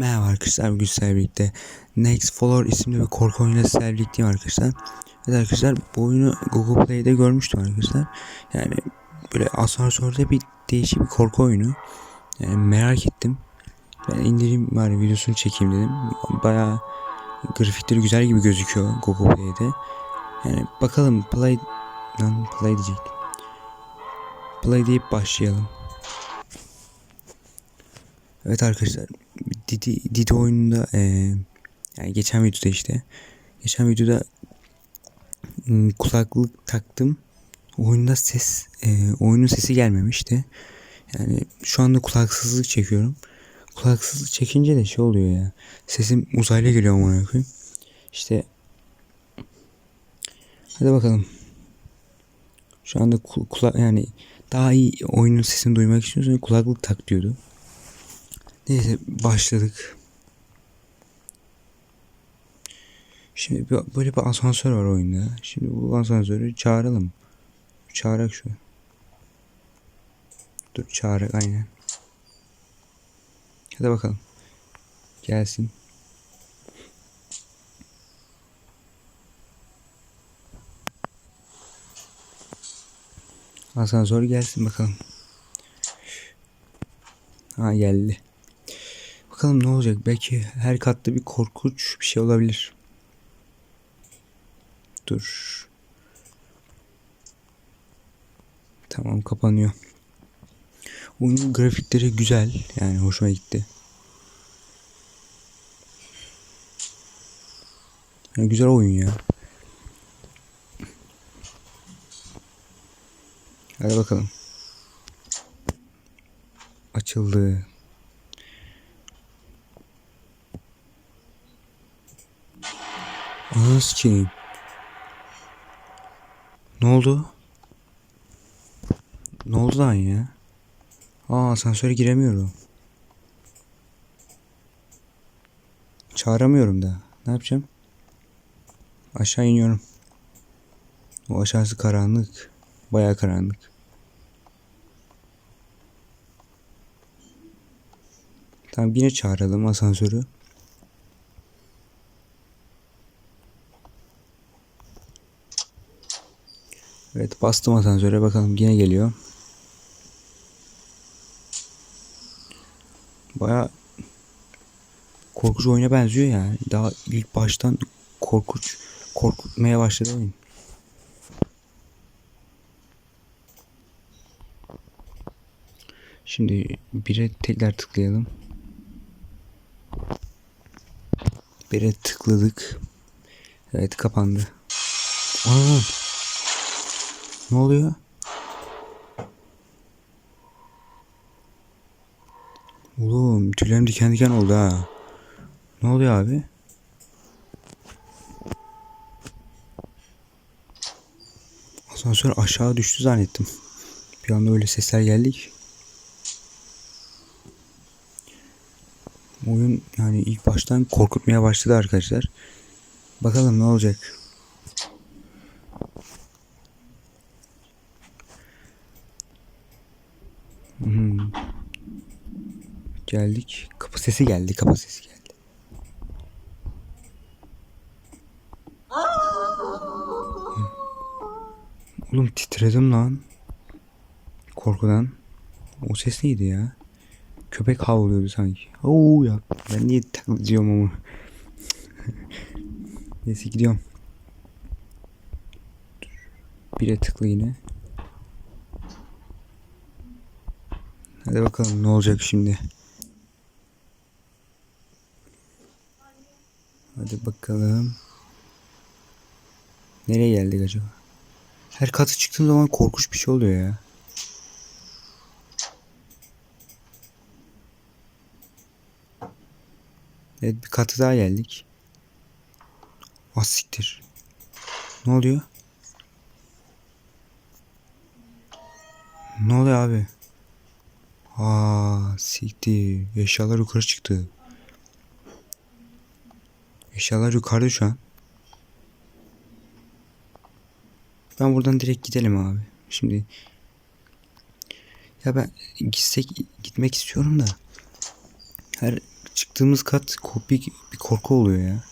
Merhaba arkadaşlar bugün sizlerle birlikte Next Follower isimli bir korku oyunuyla sizlerle arkadaşlar. Evet arkadaşlar bu oyunu Google Play'de görmüştüm arkadaşlar. Yani böyle asansörde bir değişik bir korku oyunu. Yani merak ettim. Ben indireyim bari videosunu çekeyim dedim. Baya grafikleri güzel gibi gözüküyor Google Play'de. Yani bakalım play lan play diyecektim. Play deyip başlayalım. Evet arkadaşlar Didi, Didi oyununda e, yani geçen videoda işte geçen videoda m, kulaklık taktım. Oyunda ses e, oyunun sesi gelmemişti. Yani şu anda kulaksızlık çekiyorum. Kulaksızlık çekince de şey oluyor ya sesim uzaylı geliyor amına koyayım. İşte hadi bakalım. Şu anda kul- kula yani daha iyi oyunun sesini duymak istiyorsan kulaklık tak diyordu Neyse başladık. Şimdi böyle bir asansör var oyunda. Şimdi bu asansörü çağıralım. Çağırak şu. Dur çağırak aynen. Hadi bakalım. Gelsin. Asansör gelsin bakalım. Ha geldi. Bakalım ne olacak. Belki her katta bir korkunç bir şey olabilir. Dur. Tamam kapanıyor. Oyunun grafikleri güzel. Yani hoşuma gitti. Yani güzel oyun ya. Hadi bakalım. Açıldı. Ananı sikeyim. Ne oldu? Ne oldu lan ya? Aa asansöre giremiyorum. Çağıramıyorum da. Ne yapacağım? Aşağı iniyorum. O aşağısı karanlık. Baya karanlık. Tamam yine çağıralım asansörü. Evet bastım asansöre bakalım yine geliyor. Baya korkunç oyuna benziyor yani. Daha ilk baştan korkunç korkutmaya başladı oyun. Şimdi bire tekrar tıklayalım. Bire tıkladık. Evet kapandı. Aa, ne oluyor? Oğlum tüylerim diken diken oldu ha. Ne oluyor abi? Asansör aşağı düştü zannettim. Bir anda öyle sesler geldi ki. Oyun yani ilk baştan korkutmaya başladı arkadaşlar. Bakalım ne olacak. Hmm. Geldik. Kapı sesi geldi. Kapı sesi geldi. Oğlum titredim lan. Korkudan. O ses neydi ya? Köpek havlıyordu sanki. Oo ya. Ben niye takılıyorum ama. Neyse gidiyorum. Bire tıkla yine. Hadi bakalım ne olacak şimdi. Hadi bakalım. Nereye geldik acaba? Her katı çıktığım zaman korkunç bir şey oluyor ya. Evet bir katı daha geldik. Az siktir. Ne oluyor? Ne oluyor abi? Aa siktir. Eşyalar yukarı çıktı. Eşyalar yukarıda şu an. Ben buradan direkt gidelim abi. Şimdi ya ben gitsek gitmek istiyorum da her çıktığımız kat bir, bir korku oluyor ya.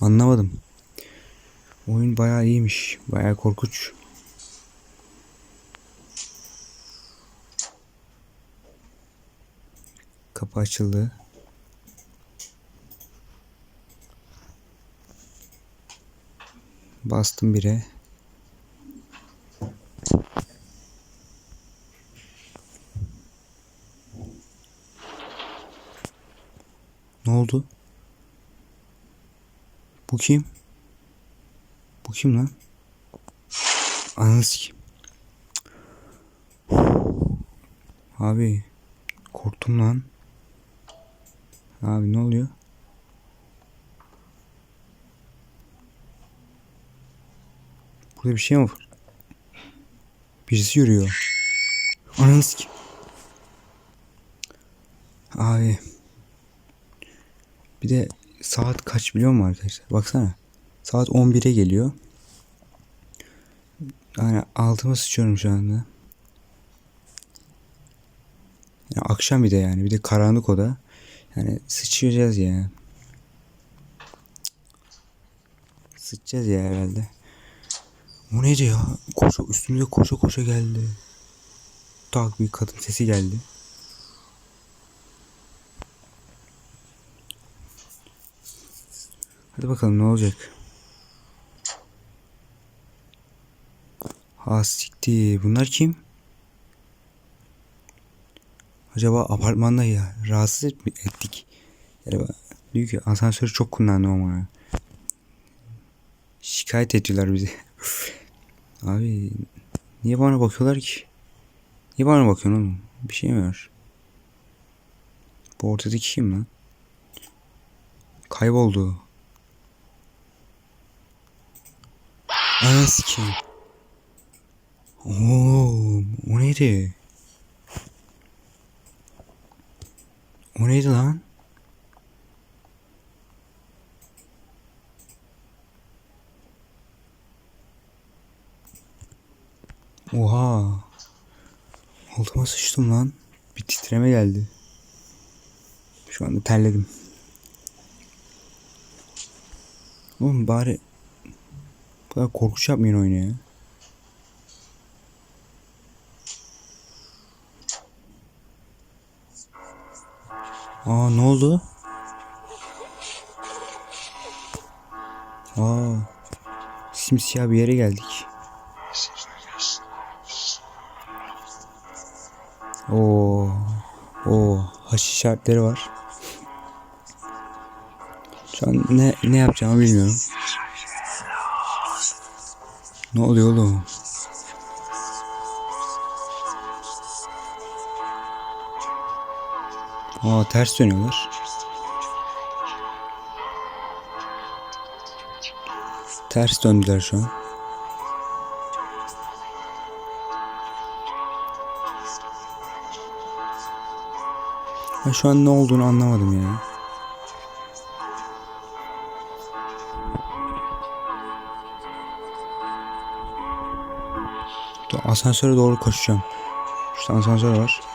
Anlamadım. Oyun bayağı iyiymiş. Bayağı korkunç. Kapı açıldı. Bastım bire. Ne oldu? Bu kim? Bu kim lan? Ananı sikeyim. Abi korktum lan. Abi ne oluyor? Burada bir şey mi var? Birisi yürüyor. Ananı sikeyim. Abi. Bir de saat kaç biliyor musun arkadaşlar? Baksana. Saat 11'e geliyor. Yani altıma sıçıyorum şu anda. Yani akşam bir de yani. Bir de karanlık oda. Yani sıçacağız ya. Sıçacağız ya herhalde. O neydi ya? Koşa, üstümüze koşa koşa geldi. Tak bir kadın sesi geldi. Hadi bakalım ne olacak. Ha siktir. Bunlar kim? Acaba apartmanda ya rahatsız et, ettik. Yani diyor ki asansörü çok kullandım ama. Şikayet ediyorlar bizi. Abi niye bana bakıyorlar ki? Niye bana bakıyorsun oğlum? Bir şey mi var? Bu ortadaki kim lan? Kayboldu. Ana sikeyim. Oo, o neydi? O neydi lan? Oha. Altıma sıçtım lan. Bir titreme geldi. Şu anda terledim. Oğlum bari bu kadar korkunç yapmayın oyunu ya. Aa ne oldu? Aa simsiyah bir yere geldik. Oo, o haş işaretleri var. Şu an ne ne yapacağımı bilmiyorum. Ne oluyor oğlum? Aa ters dönüyorlar. Ters döndüler şu an. Ben şu an ne olduğunu anlamadım ya. Dur, asansöre doğru koşacağım. Şurada asansör var.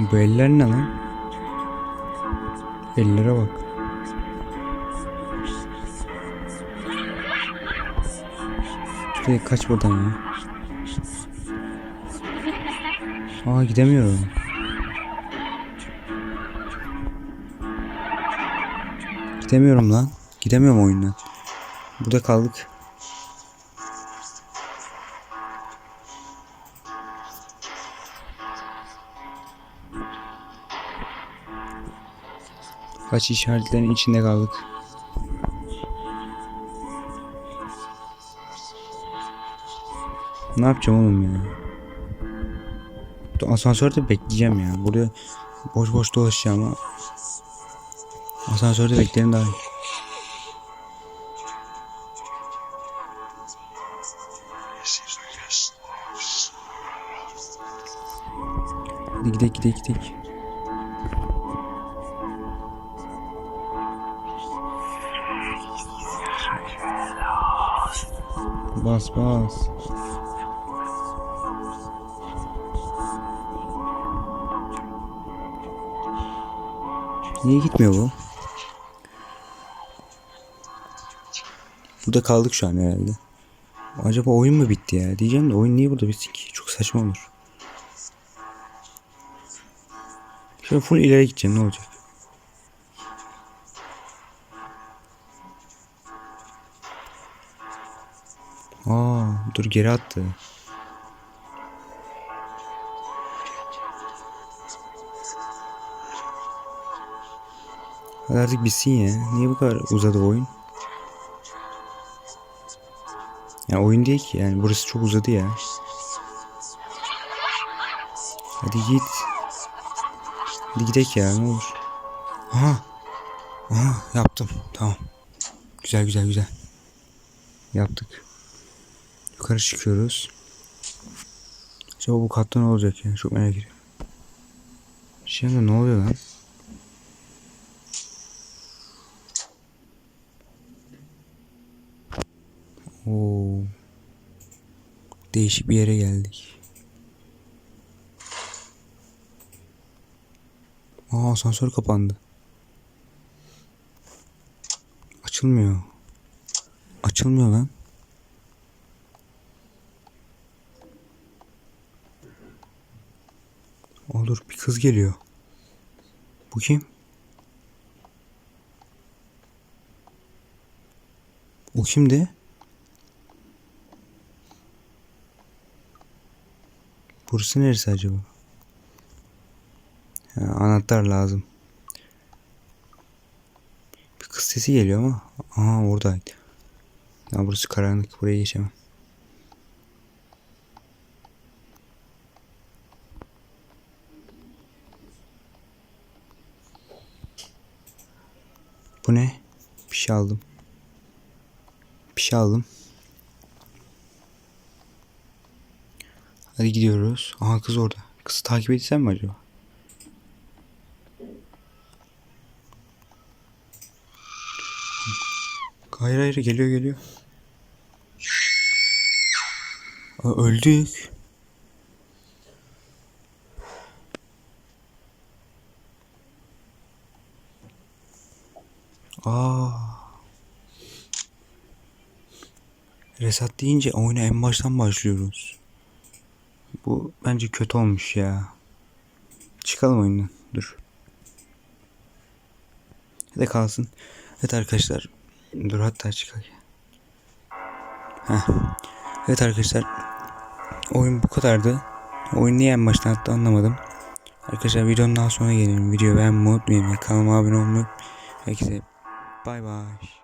Bu ne lan? Ellere bak. Şuraya kaç buradan ya. Aa gidemiyorum. Gidemiyorum lan. Gidemiyorum oyundan. Burada kaldık. Kaç işaretlerin içinde kaldık. Ne yapacağım oğlum ya? Asansörde bekleyeceğim ya. Burada boş boş dolaşacağım ama asansörde beklerim daha iyi. Hadi gidelim gidelim gidelim. Bas bas. Niye gitmiyor bu? Burada kaldık şu an herhalde. Acaba oyun mu bitti ya? Diyeceğim de oyun niye burada bitsin ki? Çok saçma olur. Şöyle full ileri gideceğim ne olacak? Dur geri attı. Hadi artık bitsin ya. Niye bu kadar uzadı oyun? Ya oyun değil ki yani burası çok uzadı ya. Hadi git. Hadi gidek ya ne olur. Aha. Aha yaptım. Tamam. Güzel güzel güzel. Yaptık. Yukarı çıkıyoruz. Acaba bu katta ne olacak ya? Çok merak ediyorum. Şimdi ne oluyor lan? Oo. Değişik bir yere geldik. Aa asansör kapandı. Açılmıyor. Açılmıyor lan. Olur bir kız geliyor. Bu kim? O kimdi? Burası neresi acaba? Ha, anahtar lazım. Bir kız sesi geliyor ama. Aha oradaydı. Ya burası karanlık. Buraya geçemem. Bu ne? Bir şey aldım. Bir şey aldım. Hadi gidiyoruz. Aha kız orada. Kızı takip etsem mi acaba? Hayır hayır geliyor geliyor. Öldük. Resat deyince oyuna en baştan başlıyoruz. Bu bence kötü olmuş ya. Çıkalım oyundan. Dur. Hadi kalsın. Evet arkadaşlar. Dur hatta çıkalım. Heh. Evet arkadaşlar. Oyun bu kadardı. Oyun niye en baştan attı anlamadım. Arkadaşlar videonun daha sonra gelelim. Video beğenmeyi unutmayın. Kanalıma abone olmayı. Herkese bay bay.